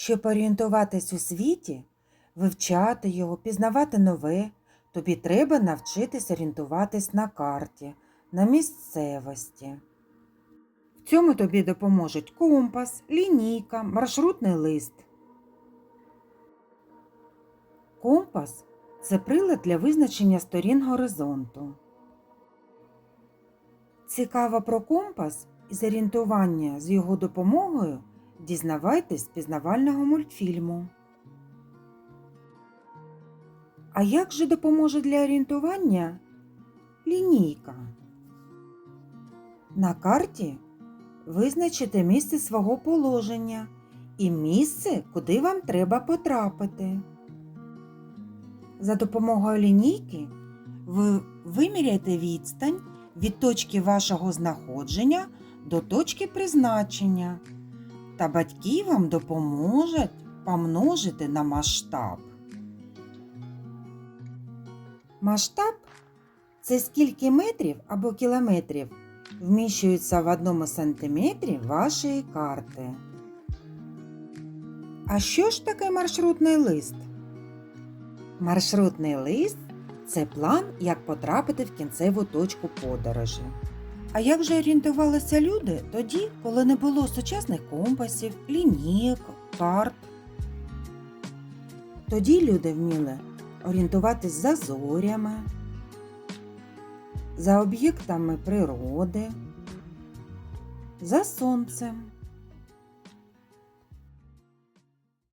Щоб орієнтуватись у світі, вивчати його, пізнавати нове, тобі треба навчитись орієнтуватись на карті, на місцевості. В цьому тобі допоможуть компас, лінійка, маршрутний лист. Компас це прилад для визначення сторін горизонту. Цікаво про компас і зорієнтування з його допомогою дізнавайтесь пізнавального мультфільму. А як же допоможе для орієнтування лінійка? На карті визначите місце свого положення і місце, куди вам треба потрапити. За допомогою лінійки ви виміряєте відстань від точки вашого знаходження до точки призначення, та батьки вам допоможуть помножити на масштаб. Масштаб це скільки метрів або кілометрів вміщується в одному сантиметрі вашої карти. А що ж таке маршрутний лист? Маршрутний лист це план, як потрапити в кінцеву точку подорожі. А як же орієнтувалися люди тоді, коли не було сучасних компасів, лінійок, карт? Тоді люди вміли орієнтуватись за зорями, за об'єктами природи, за сонцем.